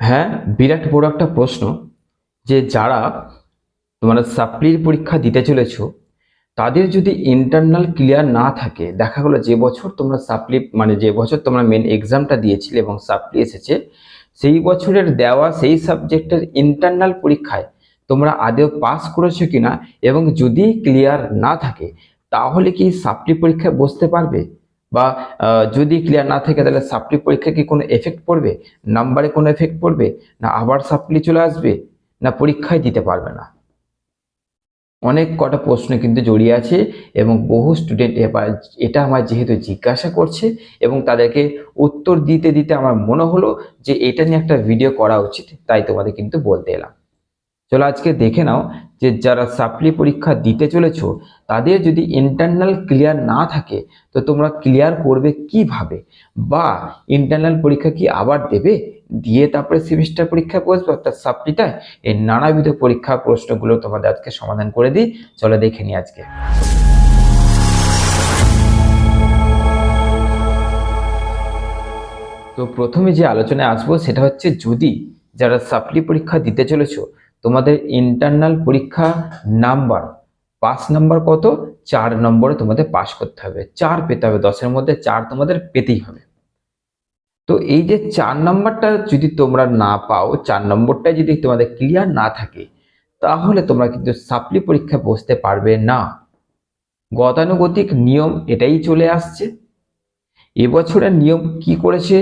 হ্যাঁ বিরাট বড় একটা প্রশ্ন যে যারা তোমরা সাপ্লির পরীক্ষা দিতে চলেছ, তাদের যদি ইন্টারনাল ক্লিয়ার না থাকে, দেখা গেলো যে বছর তোমরা সাপ্লি মানে যে বছর তোমরা মেন এক্সামটা দিয়েছিলে এবং সাপ্লি এসেছে, সেই বছরের দেওয়া সেই সাবজেক্টের ইন্টারনাল পরীক্ষায় তোমরা আদেও পাস করেছ কিনা এবং যদি ক্লিয়ার না থাকে, তাহলে কি সাপ্লি পরীক্ষায় বসতে পারবে? বা যদি ক্লিয়ার না থাকে তাহলে সাপ্লি পরীক্ষায় কি কোনো এফেক্ট পড়বে? নাম্বারে কোনো এফেক্ট পড়বে? না আবার সাপ্লি চলে আসবে? না পরীক্ষায় দিতে পারবে না? অনেক কটা প্রশ্ন কিন্তু জড়িয়ে আছে এবং বহু স্টুডেন্ট এবার এটা আমার যেহেতু জিজ্ঞাসা করছে এবং তাদেরকে উত্তর দিতে দিতে আমার মনে হলো যে এটা নিয়ে একটা ভিডিও করা উচিত, তাই তোমাদের কিন্তু বলতে এলাম। চলো আজকে দেখে নাও যে যারা সাপ্লি পরীক্ষা দিতে চলেছো, তাদের যদি ইন্টারনাল ক্লিয়ার না থাকে, তো তোমরা ক্লিয়ার করবে কীভাবে? বা ইন্টারনাল পরীক্ষা কি আবার দেবে? দিয়ে তারপরে সেমিস্টার পরীক্ষা বসবে, অর্থাৎ সাপ্লিটায় এই নানাবিধ পরীক্ষা প্রশ্নগুলো তোমাদের আজকে সমাধান করে দিই। চলো দেখে নিই আজকে। তো প্রথমে যে আলোচনায় আসব, সেটা হচ্ছে যদি যারা সাপ্লি পরীক্ষা দিতে চলেছো তোমাদের ইন্টারনাল পরীক্ষা নাম্বার পাস নাম্বার কত? চার নম্বরে তোমাদের পাস করতে হবে। চার পেতে হবে, দশের মধ্যে চার তোমাদের পেতেই হবে। তো এই যে চার নম্বরটা যদি তোমরা না পাও, চার নম্বরটা যদি তোমাদের ক্লিয়ার না থাকে, তাহলে তোমরা কিন্তু সাপ্লি পরীক্ষায় বসতে পারবে না। গতানুগতিক নিয়ম এটাই চলে আসছে। এবছরের নিয়ম কি করেছে?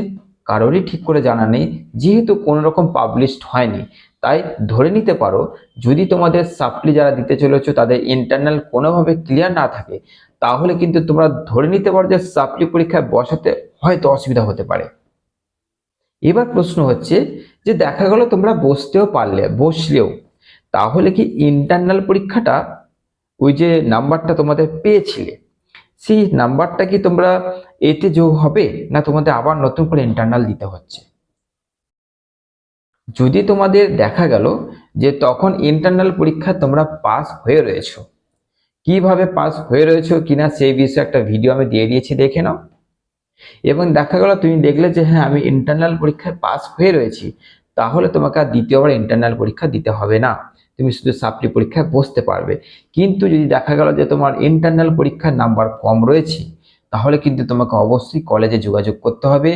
কারোরই ঠিক করে জানা নেই, যেহেতু কোনো রকম পাবলিশড হয়নি। তাই ধরে নিতে পারো, যদি তোমাদের সাপ্লি যারা দিতে চলেছো তাদের ইন্টারনাল কোনোভাবে ক্লিয়ার না থাকে, তাহলে কিন্তু তোমরা ধরে নিতে পারো যে সাপ্লি পরীক্ষায় বসাতে হয়তো অসুবিধা হতে পারে। এবার প্রশ্ন হচ্ছে যে দেখা গেল তোমরা বসতেও পারলে, বসলেও, তাহলে কি ইন্টারনাল পরীক্ষাটা ওই যে নাম্বারটা তোমাদের পেয়েছিলে? সেই নাম্বারটা কি তোমরা এতে যোগ হবে না তোমাদের আবার নতুন করে ইন্টারনাল দিতে হচ্ছে? যদি তোমাদের দেখা গেল যে তখন ইন্টারনাল পরীক্ষা তোমরা পাস হয়ে রয়েছো, কীভাবে পাস হয়ে রয়েছো কিনা সেই বিষয়ে একটা ভিডিও আমি দিয়ে দিয়েছি, দেখে নাও। এবং দেখা গেল তুমি দেখলে যে হ্যাঁ আমি ইন্টারনাল পরীক্ষায় পাস হয়ে রয়েছি, তাহলে তোমাকে আর দ্বিতীয়বার ইন্টারনাল পরীক্ষা দিতে হবে না। তুমি শুধু সাপ্লি পরীক্ষায় বসতে পারবে। কিন্তু যদি দেখা গেল যে তোমার ইন্টারনাল পরীক্ষার নাম্বার কম রয়েছে তাহলে কিন্তু তোমাকে অবশ্যই কলেজে যোগাযোগ করতে হবে।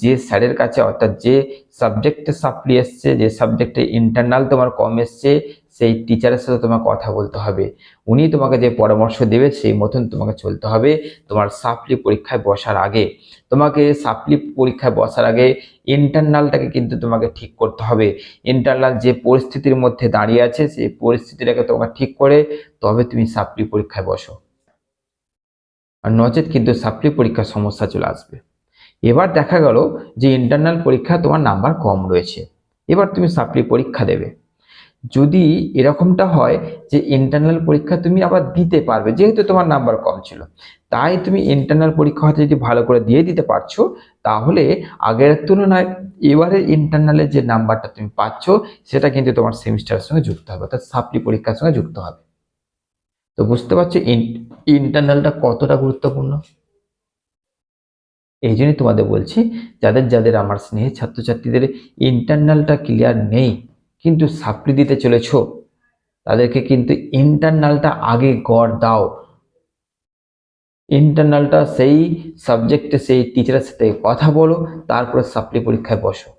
যে স্যারের কাছে অর্থাৎ যে সাবজেক্টে সাপ্লি এসছে, যে সাবজেক্টে ইন্টারনাল তোমার কম এসছে, সেই টিচারের সাথে তোমাকে কথা বলতে হবে। উনি তোমাকে যে পরামর্শ দেবে, সেই মতন তোমাকে চলতে হবে তোমার সাপ্লি পরীক্ষায় বসার আগে। তোমাকে সাপ্লি পরীক্ষায় বসার আগে ইন্টারনালটাকে কিন্তু তোমাকে ঠিক করতে হবে। ইন্টারনাল যে পরিস্থিতির মধ্যে দাঁড়িয়ে আছে, সেই পরিস্থিতিটাকে তোমাকে ঠিক করে তবে তুমি সাপ্লি পরীক্ষায় বসো। আর নচেত কিন্তু সাপ্লি পরীক্ষার সমস্যা চলে আসবে। এবার দেখা গেল যে ইন্টারনাল পরীক্ষা তোমার নাম্বার কম রয়েছে। এবার তুমি সাপ্লি পরীক্ষা দেবে। যদি এরকমটা হয় যে ইন্টারনাল পরীক্ষা তুমি আবার দিতে পারবে, যেহেতু তোমার নাম্বার কম ছিল, তাই তুমি ইন্টারনাল পরীক্ষা হয়তো যদি ভালো করে দিয়ে দিতে পারছ, তাহলে আগের তুলনায় এবারে ইন্টারনালের যে নাম্বারটা তুমি পাচ্ছ, সেটা কিন্তু তোমার সেমিস্টারের সঙ্গে যুক্ত হবে, অর্থাৎ সাপ্লি পরীক্ষার সঙ্গে যুক্ত হবে। তো বুঝতে পারছ ইন্টারনালটা কতটা গুরুত্বপূর্ণ? এই জন্যই তোমাদের বলছি, যাদের যাদের আমার স্নেহের ছাত্রছাত্রীদের ইন্টারনালটা ক্লিয়ার নেই, কিন্তু সাপ্লি দিতে চলেছ, তাদেরকে কিন্তু ইন্টারনালটা আগে গড় দাও। ইন্টারনালটা সেই সাবজেক্টে সেই টিচারের সাথে কথা বলো, তারপরে সাপ্লি পরীক্ষায় বসো।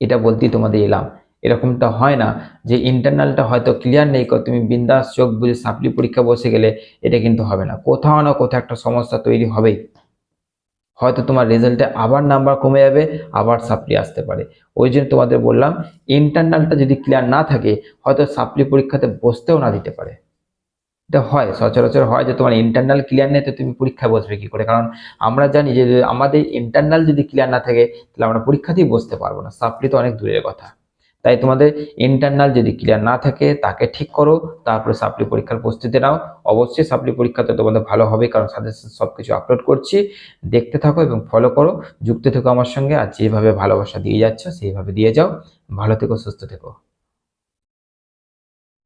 এটা বলতেই তোমাদের এলাম। এরকমটা হয় না যে ইন্টারনালটা হয়তো ক্লিয়ার নেই তুমি বিন্দাস চোখ বুঝে সাপ্লি পরীক্ষা বসে গেলে এটা কিন্তু হবে না। কোথাও না কোথাও একটা সমস্যা তৈরি হবেই। হয়তো তোমার রেজাল্টে আবার নাম্বার কমে যাবে, আবার সাপ্লি আসতে পারে। ওই জন্য তোমাদের বললাম ইন্টারনালটা যদি ক্লিয়ার না থাকে, হয়তো সাপ্লি পরীক্ষাতে বসতেও না দিতে পারে। এটা হয়, সচরাচর হয় যে তোমার ইন্টারনাল ক্লিয়ার নেই, তো তুমি পরীক্ষা বসবে কি করে? কারণ আমরা জানি যে আমাদের ইন্টারনাল যদি ক্লিয়ার না থাকে, তাহলে আমরা পরীক্ষাতেই বসতে পারব না। সাপ্লি তো অনেক দূরের কথা। তাই তোমাদের ইন্টারনাল যদি ক্লিয়ার না থাকে, তাকে ঠিক করো, তারপরে সাপ্লি পরীক্ষার প্রস্তুতি নাও। অবশ্যই সাপ্লি পরীক্ষাতে তোমাদের ভালো হবে, কারণ সাজেশন সব কিছু আপলোড করছি। দেখতে থাকো এবং ফলো করো। যুক্ত থেকো আমার সঙ্গে, আর যেভাবে ভালোবাসা দিয়ে যাচ্ছ, সেইভাবে দিয়ে যাও। ভালো থেকো, সুস্থ থেকো।